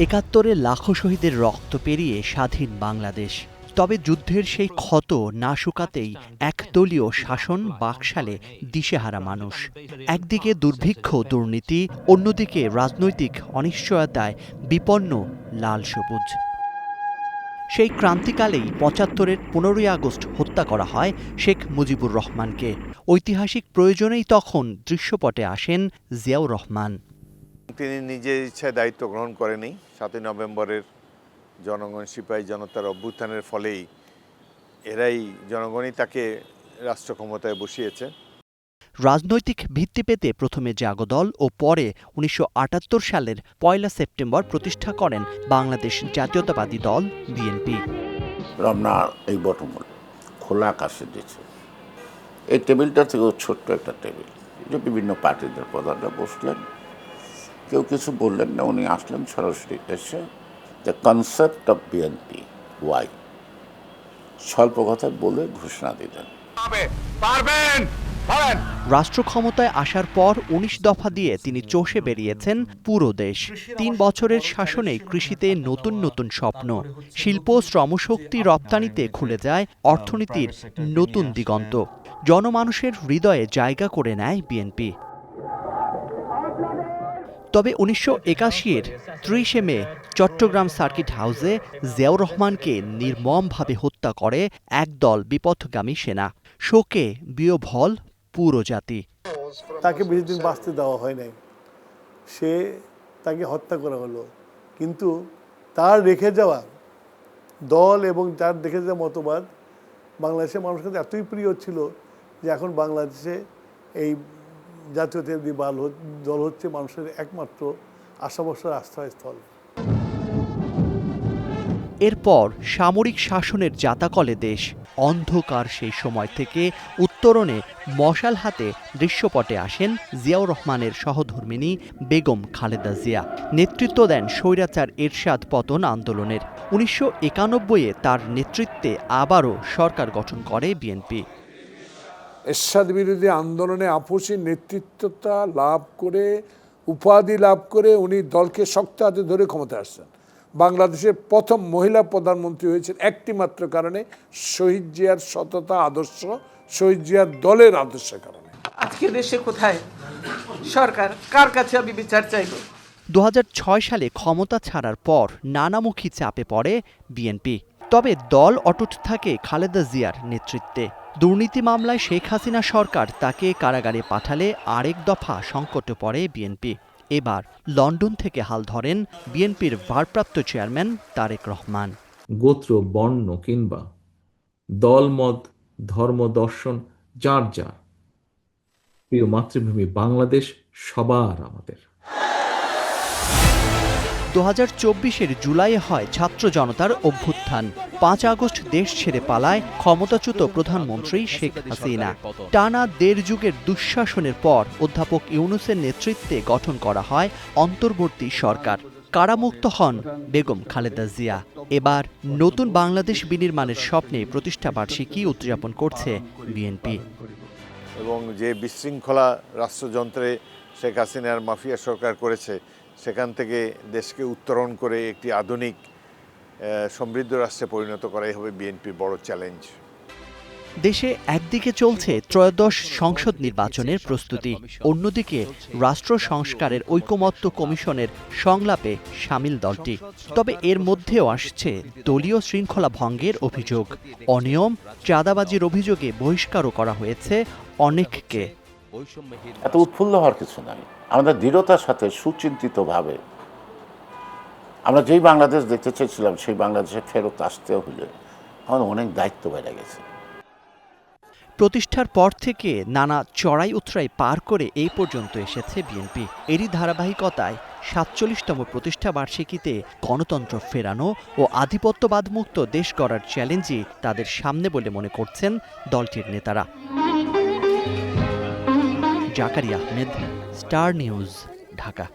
একাত্তরে লাখো শহীদের রক্ত পেরিয়ে স্বাধীন বাংলাদেশ। তবে যুদ্ধের সেই ক্ষত না শুকাতেই একদলীয় শাসন বাকশালে দিশেহারা মানুষ। একদিকে দুর্ভিক্ষ, দুর্নীতি, অন্যদিকে রাজনৈতিক অনিশ্চয়তায় বিপন্ন লাল সবুজ। সেই ক্রান্তিকালেই পঁচাত্তরের পনেরোই আগস্ট হত্যা করা হয় শেখ মুজিবুর রহমানকে। ঐতিহাসিক প্রয়োজনেই তখন দৃশ্যপটে আসেন জিয়াউর রহমান। তিনি নিজের ইচ্ছায় দায়িত্ব গ্রহণ করেনি। সাতই নভেম্বরের জনগণ সিপাহী জনতার অভ্যুত্থানের ফলেই এরাই জনগণই তাকে রাষ্ট্র ক্ষমতায় বসিয়েছে। রাজনৈতিক ভিত্তি পেতে প্রথমে জাগদল ও পরে উনিশশো আটাত্তর সালের পয়লা সেপ্টেম্বর প্রতিষ্ঠা করেন বাংলাদেশ জাতীয়তাবাদী দল বিএনপি। রমনা এই বটমূল খোলা আকাশে দিয়েছে। এই টেবিলটা থেকেও ছোট্ট একটা টেবিল যে বিভিন্ন পার্টিদের প্রধানরা বসলেন। কেউ কিছু বললেন না উনি আসলেন সরাসরি এসে the concept of BNP why স্বল্প কথায় বলে ঘোষণা দিলেন। রাষ্ট্র ক্ষমতায় আসার পর উনিশ দফা দিয়ে তিনি চষে বেরিয়েছেন পুরো দেশ। তিন বছরের শাসনে কৃষিতে নতুন নতুন স্বপ্ন। শিল্প শ্রমশক্তি রপ্তানিতে খুলে যায় অর্থনীতির নতুন দিগন্ত। জনমানুষের হৃদয়ে জায়গা করে নেয় বিএনপি তবে উনিশশো একাশির ত্রিশে মে চট্টগ্রাম সার্কিট হাউসে জিয়াউর রহমানকে নির্মমভাবে হত্যা করে একদল বিপথগামী সেনা। শোকে বিয়োভল পুরো জাতি। তাকে বেশি দিন বাঁচতে দেওয়া হয় নাই। সে তাকে হত্যা করা হলো। কিন্তু তার রেখে যাওয়া দল এবং তার রেখে যাওয়া মতবাদ বাংলাদেশের মানুষের কাছে এতই প্রিয় ছিল যে এখন বাংলাদেশে এই জাতীয়তাবাদী বাল দল হচ্ছে মানুষের একমাত্র আশা বসার আশ্রয়স্থল। এরপর সামরিক শাসনের জাতাকলে দেশ। অন্ধকার সেই সময় থেকে উত্তরণে মশাল হাতে দৃশ্যপটে আসেন জিয়াউর রহমানের সহধর্মিনী বেগম খালেদা জিয়া। নেতৃত্ব দেন স্বৈরাচার এরশাদ পতন আন্দোলনের। উনিশশো একানব্বইয়ে তার নেতৃত্বে আবারও সরকার গঠন করে বিএনপি। এরশাদ বিরোধী আন্দোলনে আপসী নেতৃত্বতা লাভ করে উপাধি লাভ করে উনি দলকে শক্ত হাতে ধরে ক্ষমতায় আসছেন। বাংলাদেশের প্রথম মহিলা প্রধানমন্ত্রী হয়েছেন একটি মাত্র কারণে শহীদ জিয়ার সততা আদর্শ শহীদ জিয়ার দলের আদর্শের কারণে। আজকে দেশে কোথায়? সরকার কার কাছে আমি বিচার চাইব? দু হাজার ছয় সালে ক্ষমতা ছাড়ার পর নানামুখী চাপে পড়ে বিএনপি। তবে দল অটুট থাকে খালেদা জিয়ার নেতৃত্বে। দুর্নীতি মামলায় শেখ হাসিনা সরকার তাকে কারাগারে পাঠালে আরেক দফা সংকটে পড়ে বিএনপি। এবার লন্ডন থেকে হাল ধরেন বিএনপির ভারপ্রাপ্ত চেয়ারম্যান তারেক রহমান। গোত্র, বর্ণ কিংবা দলমত ধর্ম, দর্শন, যার যার। প্রিয় মাতৃভূমি বাংলাদেশ সবার আমাদের। দু হাজার চব্বিশের জুলাইয়ে হয় ছাত্র জনতার অভ্যুত্থান। পাঁচ আগস্ট দেশ ছেড়ে পালায় ক্ষমতাচ্যুত প্রধানমন্ত্রী শেখ হাসিনা। টানা দেড় যুগের দুঃশাসনের পর অধ্যাপক ইউনুসের নেতৃত্বে গঠন করা হয় অন্তর্বর্তী সরকার। কারামুক্ত হন বেগম খালেদা জিয়া। এবার নতুন বাংলাদেশ বিনির্মাণের স্বপ্নে প্রতিষ্ঠা বার্ষিকী উদযাপন করছে বিএনপি। এবং যে বিশৃঙ্খলা রাষ্ট্রযন্ত্রে শেখ হাসিনার মাফিয়া সরকার করেছে সেখান থেকে দেশকে উত্তরণ করে একটি আধুনিক সমৃদ্ধ রাষ্ট্রে পরিণত করাই হবে বিএনপির বড় চ্যালেঞ্জ। দেশে একদিকে চলছে ত্রয়োদশ সংসদ নির্বাচনের প্রস্তুতি, অন্যদিকে রাষ্ট্র সংস্কারের ঐকমত্য কমিশনের সংলাপে সামিল দলটি। তবে এর মধ্যেও আসছে দলীয় শৃঙ্খলা ভঙ্গের অভিযোগ। অনিয়ম, চাঁদাবাজির অভিযোগে বহিষ্কারও করা হয়েছে অনেককে। এত উৎফুল্ল হওয়ার কিছু নাই। আমাদের দৃঢ়তার সাথে সুচিন্তিতভাবে আমরা যেই বাংলাদেশ দেখতে চেয়েছিলাম সেই বাংলাদেশে ফেরত আসতে হলে আমাদের অনেক দায়িত্ব বেড়ে গেছে। প্রতিষ্ঠার পর থেকে নানা চড়াই উতরাই পার করে এই পর্যন্ত এসেছে বিএনপি এরই ধারাবাহিকতায় সাতচল্লিশতম প্রতিষ্ঠা বার্ষিকীতে গণতন্ত্র ফেরানো ও আধিপত্যবাদ মুক্ত দেশ গড়ার চ্যালেঞ্জই তাদের সামনে বলে মনে করছেন দলটির নেতারা। Zakari Ahmed star news Dhaka